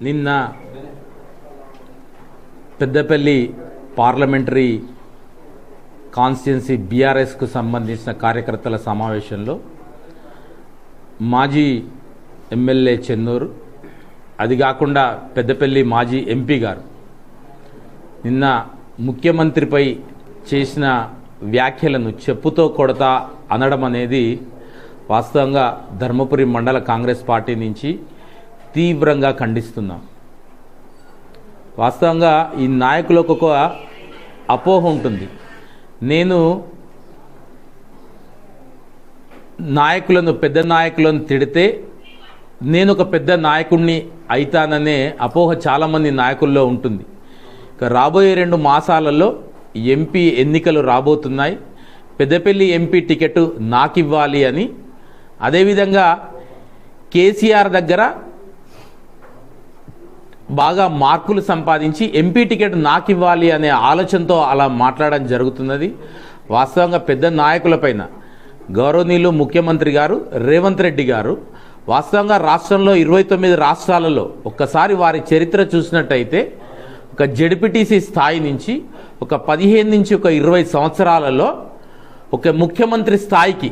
నిన్న Peddapalli parliamentary constituency బీఆర్ఎస్కు సంబంధించిన కార్యకర్తల సమావేశంలో మాజీ ఎమ్మెల్యే చెన్నూరు అది కాకుండా పెద్దపల్లి మాజీ ఎంపీ గారు నిన్న ముఖ్యమంత్రిపై చేసిన వ్యాఖ్యలను చెప్పుతో కొడతా అనడం అనేది వాస్తవంగా ధర్మపురి మండల కాంగ్రెస్ పార్టీ నుంచి తీవ్రంగా ఖండిస్తున్నాం. వాస్తవంగా ఈ నాయకులకు ఒక అపోహ ఉంటుంది. నేను నాయకులను పెద్ద నాయకులను తిడితే నేను ఒక పెద్ద నాయకుడిని అయితాననే అపోహ చాలామంది నాయకుల్లో ఉంటుంది. ఇక రాబోయే రెండు మాసాలలో ఎంపీ ఎన్నికలు రాబోతున్నాయి. పెద్దపల్లి ఎంపీ టికెట్ నాకివ్వాలి అని. అదేవిధంగా కేసీఆర్ దగ్గర బాగా మార్కులు సంపాదించి ఎంపీ టికెట్ నాకు ఇవ్వాలి అనే ఆలోచనతో అలా మాట్లాడడం జరుగుతున్నది. వాస్తవంగా పెద్ద నాయకులపైన గౌరవనీయులు ముఖ్యమంత్రి గారు రేవంత్ రెడ్డి గారు వాస్తవంగా రాష్ట్రంలో ఇరవై తొమ్మిది రాష్ట్రాలలో ఒక్కసారి వారి చరిత్ర చూసినట్టయితే ఒక జడ్పీటీసీ స్థాయి నుంచి ఒక పదిహేను నుంచి ఒక ఇరవై సంవత్సరాలలో ఒక ముఖ్యమంత్రి స్థాయికి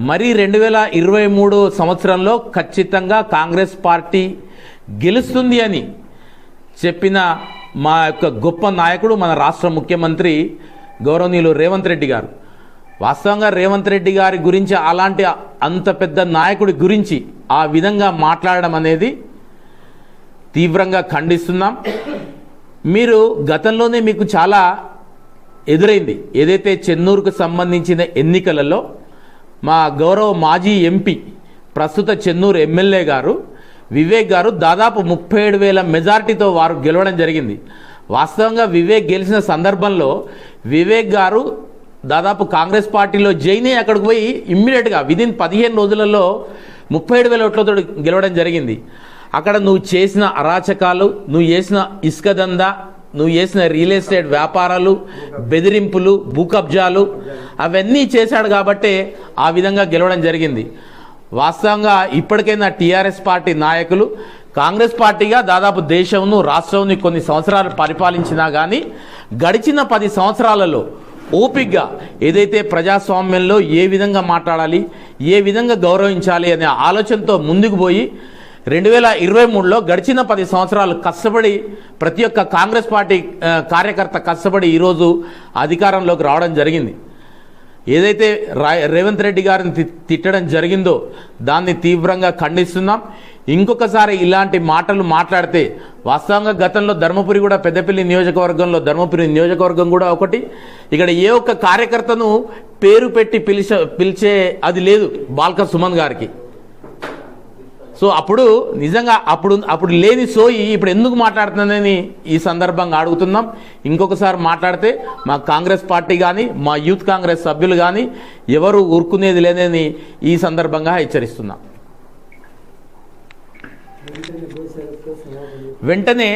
మరి రెండు వేల ఇరవై మూడు సంవత్సరంలో ఖచ్చితంగా కాంగ్రెస్ పార్టీ గెలుస్తుంది అని చెప్పిన మా యొక్క గొప్ప నాయకుడు మన రాష్ట్ర ముఖ్యమంత్రి గౌరవనీయులు రేవంత్ రెడ్డి గారు. వాస్తవంగా రేవంత్ రెడ్డి గారి గురించి అలాంటి అంత పెద్ద నాయకుడి గురించి ఆ విధంగా మాట్లాడడం అనేది తీవ్రంగా ఖండిస్తున్నాం. మీరు గతంలోనే మీకు చాలా ఎదురైంది. ఏదైతే చెన్నూరుకు సంబంధించిన ఎన్నికలలో మా గౌరవ మాజీ ఎంపీ ప్రస్తుత చెన్నూరు ఎమ్మెల్యే గారు వివేక్ గారు దాదాపు ముప్పై ఏడు వేల మెజారిటీతో వారు గెలవడం జరిగింది. వాస్తవంగా వివేక్ గెలిచిన సందర్భంలో వివేక్ గారు దాదాపు కాంగ్రెస్ పార్టీలో జైన్ అయ్యి అక్కడికి పోయి ఇమ్మీడియట్గా విదిన్ పదిహేను రోజులలో ముప్పై ఏడు వేల ఓట్లతో గెలవడం జరిగింది. అక్కడ నువ్వు చేసిన అరాచకాలు నువ్వు చేసిన ఇసుక దందా నువ్వు చేసిన రియల్ ఎస్టేట్ వ్యాపారాలు బెదిరింపులు భూకబ్జాలు అవన్నీ చేశాడు కాబట్టే ఆ విధంగా గెలవడం జరిగింది. వాస్తవంగా ఇప్పటికైనా టీఆర్ఎస్ పార్టీ నాయకులు కాంగ్రెస్ పార్టీగా దాదాపు దేశంను రాష్ట్రంను కొన్ని సంవత్సరాలు పరిపాలించినా కానీ గడిచిన పది సంవత్సరాలలో ఓపిక్గా ఏదైతే ప్రజాస్వామ్యంలో ఏ విధంగా మాట్లాడాలి ఏ విధంగా గౌరవించాలి అనే ఆలోచనతో ముందుకు పోయి రెండు వేల ఇరవై మూడులో గడిచిన పది సంవత్సరాలు కష్టపడి ప్రతి ఒక్క కాంగ్రెస్ పార్టీ కార్యకర్త కష్టపడి ఈరోజు అధికారంలోకి రావడం జరిగింది. ఏదైతే రేవంత్ రెడ్డి గారిని తి- తిట్టడం జరిగిందో దాన్ని తీవ్రంగా ఖండిస్తున్నాం. ఇంకొకసారి ఇలాంటి మాటలు మాట్లాడితే వాస్తవంగా గతంలో ధర్మపురి కూడా పెద్దపల్లి నియోజకవర్గంలో ధర్మపురి నియోజకవర్గం కూడా ఒకటి. ఇక్కడ ఏ ఒక్క కార్యకర్తను పేరు పెట్టి పిలిచ పిలిచే అది లేదు బాల్క సుమన్ గారికి. సో అప్పుడు నిజంగా అప్పుడు అప్పుడు లేని సోయి ఇప్పుడు ఎందుకు మాట్లాడుతుందని ఈ సందర్భంగా అడుగుతున్నాం. ఇంకొకసారి మాట్లాడితే మా కాంగ్రెస్ పార్టీ కానీ మా యూత్ కాంగ్రెస్ సభ్యులు కానీ ఎవరు ఊరుకునేది లేదని ఈ సందర్భంగా హెచ్చరిస్తున్నాం. వెంటనే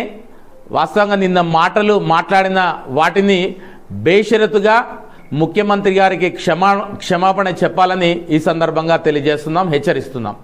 వాస్తవంగా నిన్న మాటలు మాట్లాడిన వాటిని బేషరతుగా ముఖ్యమంత్రి గారికి క్షమా క్షమాపణ చెప్పాలని ఈ సందర్భంగా తెలియజేస్తున్నాం హెచ్చరిస్తున్నాం.